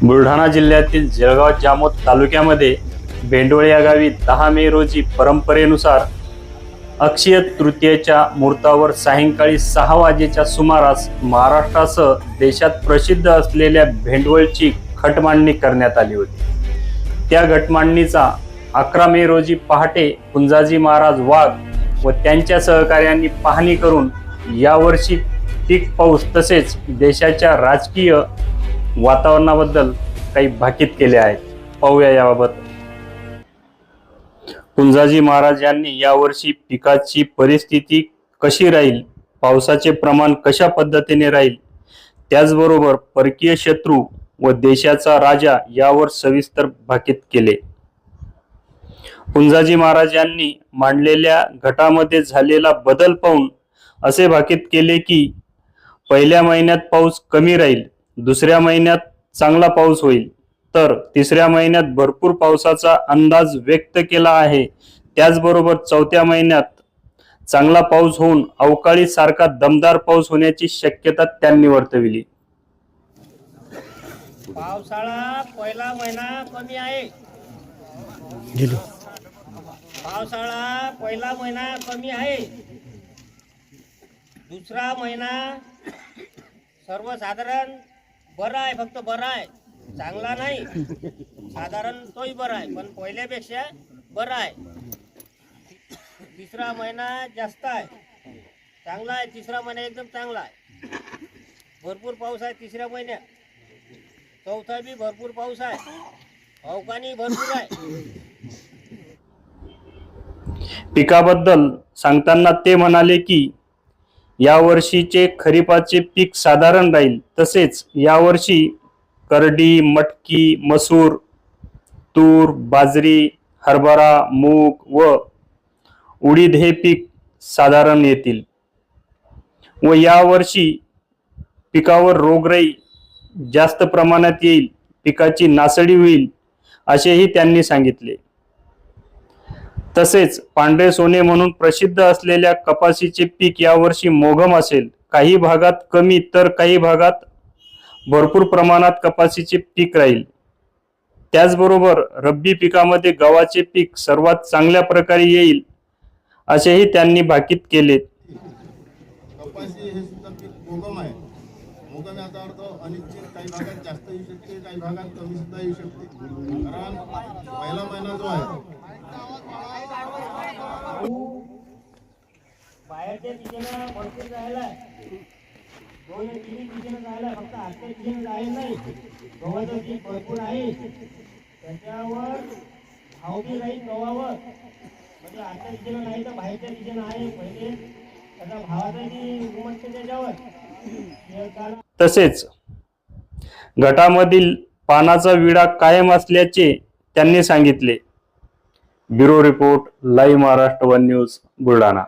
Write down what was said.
बुलढाणा जिल्ह्यातील जळगाव जामोद तालुक्यामध्ये भेंडोळे या गावी दहा मे रोजी परंपरेनुसार अक्षय तृतीयेच्या मुहूर्तावर सायंकाळी सहा वाजेच्या सुमारास महाराष्ट्रासह देशात प्रसिद्ध असलेल्या भेंडवळची खटमांडणी करण्यात आली होती. त्या घटमांडणीचा अकरा मे रोजी पहाटे कुंजाजी महाराज वाघ व त्यांच्या सहकार्यांनी पाहणी करून यावर्षी पीक पाऊस तसेच देशाच्या राजकीय वातावरणाबद्दल काही भाकीत केले आहेत पाहूया याबाबत. कुंजाजी महाराज यांनी यावर्षी पिकाची परिस्थिती कशी राहील? पावसाचे प्रमाण कशा पद्धतीने राहील? त्याचबरोबर परकीय शत्रू व देशाचा राजा यावर सविस्तर भाकीत केले. कुंजाजी महाराज यांनी मांडलेल्या घटामध्ये झालेला बदल पाहून असे भाकीत केले की पहिल्या महिन्यात पाऊस कमी राहील. दुसऱ्या महिन्यात चांगला पाऊस होईल तर तिसऱ्या महिन्यात भरपूर पावसाचा अंदाज व्यक्त केला आहे. त्याचबरोबर चौथ्या महिन्यात चांगला पाऊस होऊन अवकाळी सारखा दमदार पाऊस होण्याची शक्यता त्यांनी वर्तविली. पावसाळा पहिला महिना कमी आहे. पावसाळा पहिला महिना कमी आहे. दुसरा महिना सर्वसाधारण बरं आहे फक्त बरं आहे चांगला नाही. साधारण तोही बरा आहे पण पहिल्यापेक्षा बरा आहे तिसरा महिना जास्त आहे. चांगला आहे तिसरा महिना एकदम चांगला आहे. भरपूर पाऊस आहे तिसऱ्या महिन्यात चौथा बी भरपूर पाऊस आहे. अवकाणी भरपूर आहे. पिकाबद्दल सांगताना ते म्हणाले की यावर्षीचे खरीपाचे पीक साधारण राहील तसेच यावर्षी करडी मटकी मसूर तूर बाजरी हरभरा मूग व उडीद हे पीक साधारण येतील. व यावर्षी पिकावर रोगराई जास्त प्रमाणात येईल पिकाची नासडी होईल असेही त्यांनी सांगितले. तसेच पांढरे सोने म्हणून प्रसिद्ध असलेल्या कपाशीचे पीक यावर्षी मोघम असेल. काही भागात कमी तर काही भागात भरपूर प्रमाणात कपाशीचे पीक राहील. त्याचबरोबर रब्बी पिकामध्ये गव्हाचे पीक सर्वात चांगल्या प्रकारे येईल असेही त्यांनी भाकीत केले. कपाशी हे सुद्धा पीक मोगम आहे. मोगम याचा अर्थ अनिश्चित काही भागात जास्त येऊ शकते काही भागात कमी सुद्धा येऊ शकते. कारण पहिला महिना जो आहे बाहेरच्या दिशेनं भरपूर जायला. दोन तिन्ही दिशेनं जायला. फक्त आजच्या दिशेनं जायला नाही. गव्हाचं पीक भरपूर आहे. त्याच्यावर भाव बी राहील गव्हावर. म्हणजे आजच्या दिशेनं नाही तर बाहेरच्या दिशेनं आहे. त्याचा भावाचा बी उमटते त्याच्यावर. तसेच गटामधील पानाचा विडा कायम असल्याचे त्यांनी सांगितले. Bureau report live Maharashtra one news Buldhana.